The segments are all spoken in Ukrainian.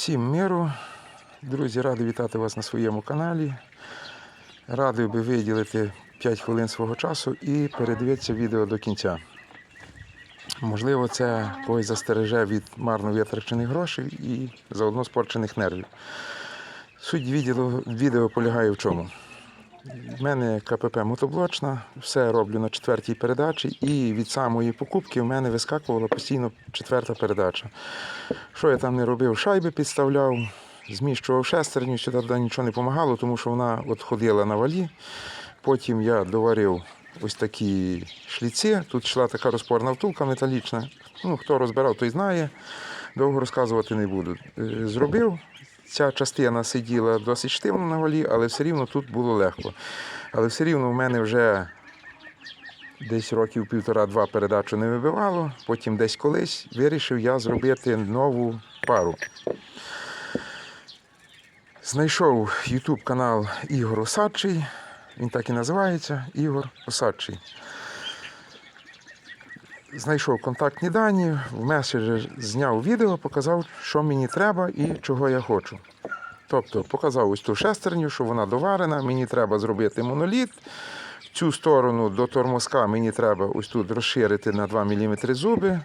Всім миру. Друзі, радий вітати вас на своєму каналі. Радий би виділити 5 хвилин свого часу і передивитися відео до кінця. Можливо, це когось застереже від марно витрачених грошей і заодно спорчених нервів. Суть відео, полягає в чому? У мене КПП мотоблочна, все роблю на четвертій передачі, і від самої покупки в мене вискакувала постійно четверта передача. Що я там не робив? Шайби підставляв, зміщував шестерню, сюди нічого не допомагало, тому що вона от ходила на валі. Потім я доварив ось такі шліці. Тут йшла така розпорна втулка металічна. Ну, хто розбирав, той знає. Довго розказувати не буду. Е, Зробив. Ця частина сиділа досить штивно на валі, але все рівно тут було легко. Але все рівно в мене вже десь років півтора-два передачу не вибивало. Потім десь колись вирішив я зробити нову пару. Знайшов YouTube канал Ігор Осадчий. Він так і називається Ігор Осадчий. Знайшов контактні дані, в меседжі зняв відео, показав, що мені треба і чого я хочу. Тобто показав ось ту шестерню, що вона доварена, мені треба зробити моноліт. Цю сторону до тормозка мені треба ось тут розширити на 2 мм зуби.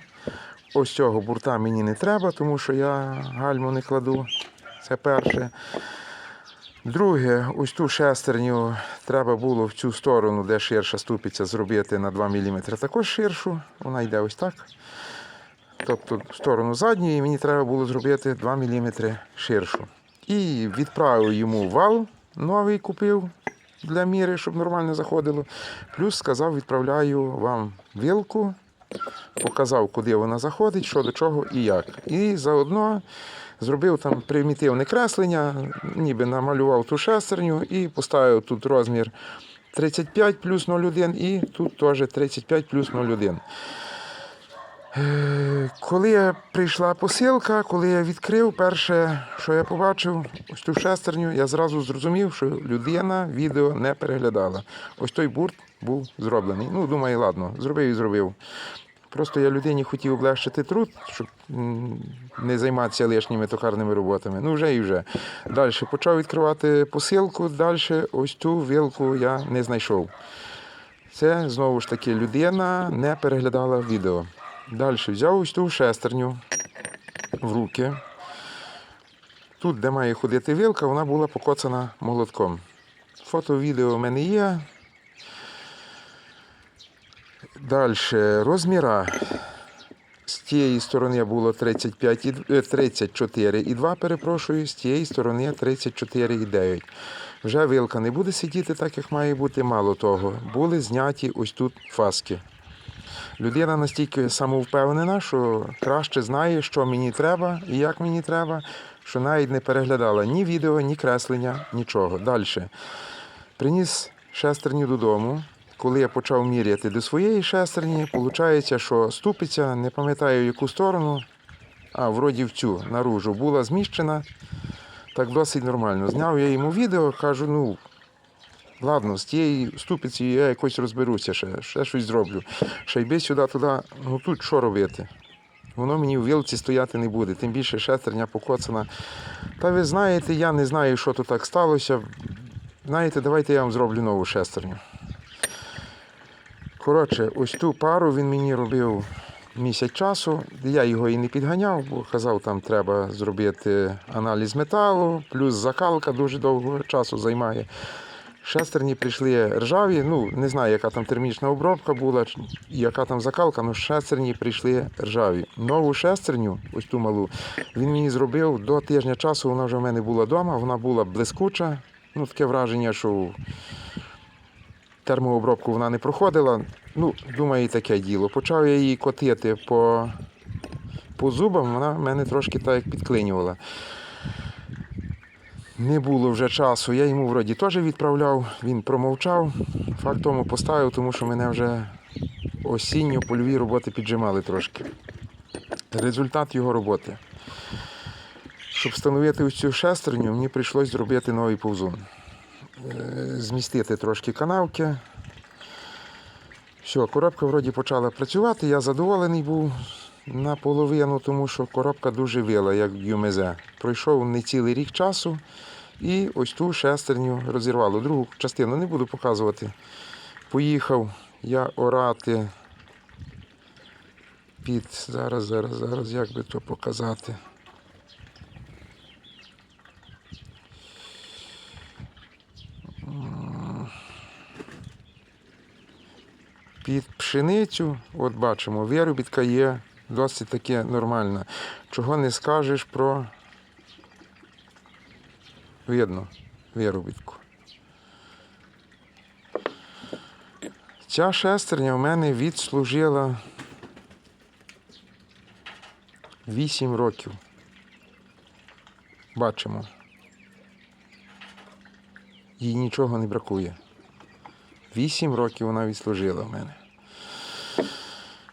Ось цього бурта мені не треба, тому що я гальму не кладу. Це перше. Друге, ось ту шестерню треба було в цю сторону, де ширша ступиця, зробити на 2 мм також ширшу. Вона йде ось так. Тобто в сторону задньої мені треба було зробити 2 мм ширшу. І відправив йому вал новий купив для міри, щоб нормально заходило. Плюс сказав, відправляю вам вилку, показав, куди вона заходить, що до чого і як. І заодно зробив там примітивне креслення, ніби намалював ту шестерню і поставив тут розмір 35 плюс 0,1 і тут теж 35 плюс 0,1. Е, Коли прийшла посилка, коли я відкрив, перше, що я побачив, ось ту шестерню, я зразу зрозумів, що людина відео не переглядала. Ось той бурт був зроблений. Ну, думаю, ладно, зробив і зробив. Просто я людині хотів облегшити труд, щоб не займатися лишніми токарними роботами. Ну, вже і вже. Далі почав відкривати посилку, далі ось ту вилку я не знайшов. Це знову ж таки людина не переглядала відео. Далі взяв ось ту шестерню в руки. Тут, де має ходити вилка, вона була покоцана молотком. Фото, відео в мене є. Далі розміра. З тієї сторони було 35 і, д- е, 34,2, перепрошую, з тієї сторони 34,9. Вже вилка не буде сидіти так, як має бути. Мало того, були зняті ось тут фаски. Людина настільки самовпевнена, що краще знає, що мені треба і як мені треба, що навіть не переглядала ні відео, ні креслення, нічого. Далі. Приніс шестерню додому. Коли я почав міряти до своєї шестерні, виходить, що ступиця, не пам'ятаю в яку сторону, а вроді в цю наружу була зміщена. Так досить нормально. Зняв я йому відео, кажу, ну ладно, з тією ступицею я якось розберуся, ще, ще щось зроблю. Ще йби сюди, туди, ну тут що робити? Воно мені в вилці стояти не буде, тим більше шестерня покоцана. Та ви знаєте, я не знаю, що тут так сталося. Знаєте, давайте я вам зроблю нову шестерню. Коротше, ось ту пару він мені робив місяць часу. Я його і не підганяв, бо казав, там треба зробити аналіз металу, плюс закалка дуже довго часу займає. Шестерні прийшли ржаві, ну не знаю, яка там термічна обробка була, яка там закалка, але шестерні прийшли ржаві. Нову шестерню, ось ту малу, він мені зробив до тижня часу, вона вже в мене була вдома, вона була блискуча. Ну, таке враження, що термообробку вона не проходила. Ну, думаю, і таке діло. Почав я її котити по, по зубам, вона мене трошки так як підклинювала. Не було вже часу. Я йому вроді теж відправляв, він промовчав. Факт поставив, тому що мене вже осінньо польові роботи піджимали трошки. Результат його роботи. Щоб встановити ось цю шестерню, мені прийшлось зробити новий повзун. Е, Змістити трошки канавки. Все, коробка вроді почала працювати, я задоволений був. наполовину, тому що коробка дуже вила, як в Юмезе. Пройшов не цілий рік часу і ось ту шестерню розірвало. Другу частину не буду показувати. Поїхав я орати під. Зараз, зараз, зараз, як би то показати. Під пшеницю, от бачимо, виробітка є досить таки нормальна. Чого не скажеш про видно виробітку. Ця шестерня в мене відслужила 8 років. Бачимо. Їй нічого не бракує. Вісім років вона відслужила в мене.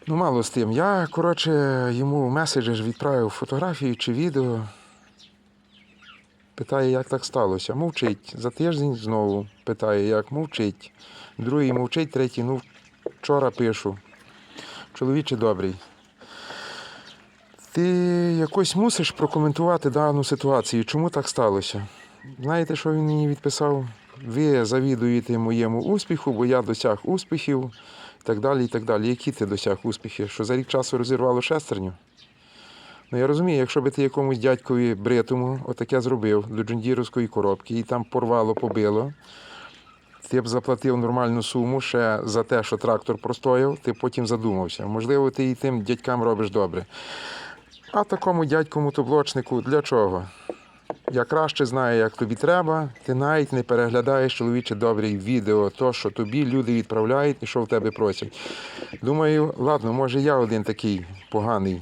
Ну, мало з тим. Я, коротше, йому в меседжі відправив фотографію чи відео. Питає, як так сталося. Мовчить. За тиждень знову питає, як мовчить. Другий мовчить, третій, ну, вчора пишу. Чоловіче добрий. Ти якось мусиш прокоментувати дану ситуацію. Чому так сталося? Знаєте, що він мені відписав? Ви завідуєте моєму успіху, бо я досяг успіхів, і так далі, і так далі. Які ти досяг успіхи? Що за рік часу розірвало шестерню? Ну я розумію, якщо би ти якомусь дядькові бритому отаке зробив до джундіровської коробки і там порвало, побило, ти б заплатив нормальну суму ще за те, що трактор простояв, ти потім задумався. Можливо, ти і тим дядькам робиш добре. А такому дядькому тоблочнику для чого? Я краще знаю, як тобі треба. Ти навіть не переглядаєш чоловіче добрі відео, то, що тобі люди відправляють і що в тебе просять. Думаю, ладно, може я один такий поганий,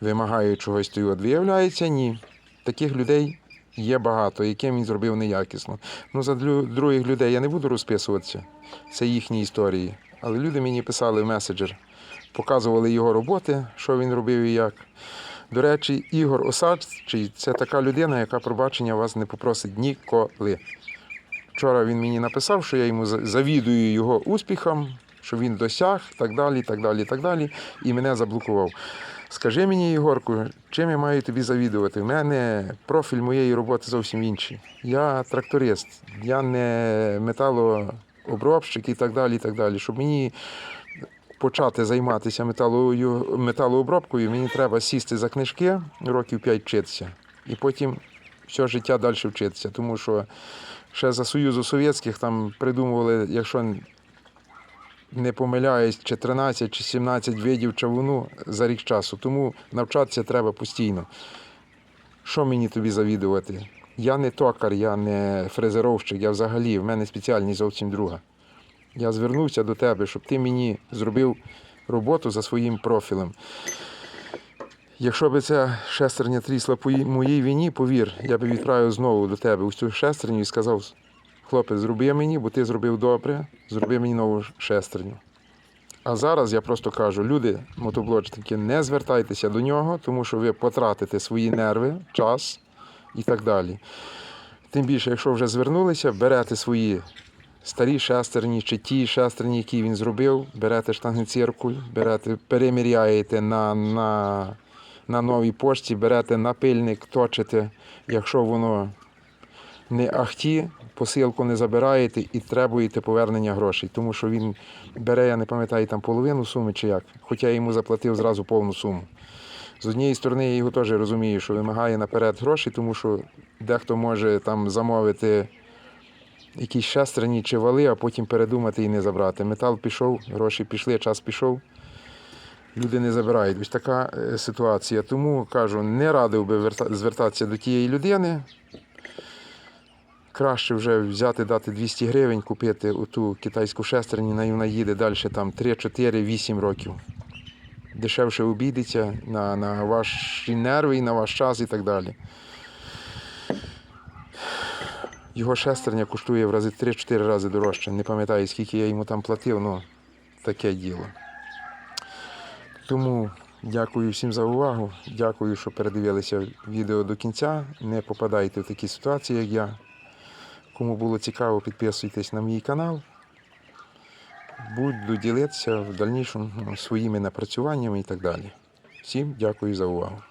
вимагаю чогось тобі. От виявляється, ні. Таких людей є багато, яким він зробив неякісно. Ну, за дру- других людей я не буду розписуватися. Це їхні історії. Але люди мені писали в меседжер, показували його роботи, що він робив і як. До речі, Ігор Осадчий це така людина, яка пробачення вас не попросить ніколи. Вчора він мені написав, що я йому завідую його успіхам, що він досяг, так далі, так далі, так далі, і мене заблокував. Скажи мені, Ігорку, чим я маю тобі завідувати? У мене профіль моєї роботи зовсім інший. Я тракторист, я не металообробщик і так далі. і так далі. Щоб мені почати займатися металою, металообробкою, мені треба сісти за книжки, років 5 вчитися, і потім все життя далі вчитися. Тому що ще за Союзу Совєтських там придумували, якщо не помиляюсь, чи 13 чи 17 видів чавуну за рік часу. Тому навчатися треба постійно. Що мені тобі завідувати? Я не токар, я не фрезеровщик, я взагалі, в мене спеціальність зовсім друга. Я звернувся до тебе, щоб ти мені зробив роботу за своїм профілем. Якщо б ця шестерня трісла по моїй війні, повір, я б відправив знову до тебе ось цю шестерню і сказав: хлопець, зроби мені, бо ти зробив добре, зроби мені нову шестерню. А зараз я просто кажу, люди, мотоблочники, не звертайтеся до нього, тому що ви потратите свої нерви, час і так далі. Тим більше, якщо вже звернулися, берете свої старі шестерні чи ті шестерні, які він зробив, берете штангенциркуль, берете, переміряєте на, на, на новій пошті, берете напильник, точите, якщо воно не ахті, посилку не забираєте і требуєте повернення грошей, тому що він бере, я не пам'ятаю, там половину суми чи як, хоча я йому заплатив зразу повну суму. З однієї сторони, я його теж розумію, що вимагає наперед гроші, тому що дехто може там замовити якісь шестерні чи вали, а потім передумати і не забрати. Метал пішов, гроші пішли, час пішов. Люди не забирають. Ось така е, ситуація. Тому кажу, не радив би звертатися до тієї людини. Краще вже взяти, дати 200 гривень, купити оту китайську шестерню, і вона їде далі там 3, 4, 8 років. Дешевше обійдеться на, на ваші нерви і на ваш час і так далі. Його шестерня коштує в рази 3-4 рази дорожче. Не пам'ятаю, скільки я йому там платив, але таке діло. Тому дякую всім за увагу. Дякую, що передивилися відео до кінця. Не попадайте в такі ситуації, як я. Кому було цікаво, підписуйтесь на мій канал. Буду ділитися в дальнішому ну, своїми напрацюваннями і так далі. Всім дякую за увагу.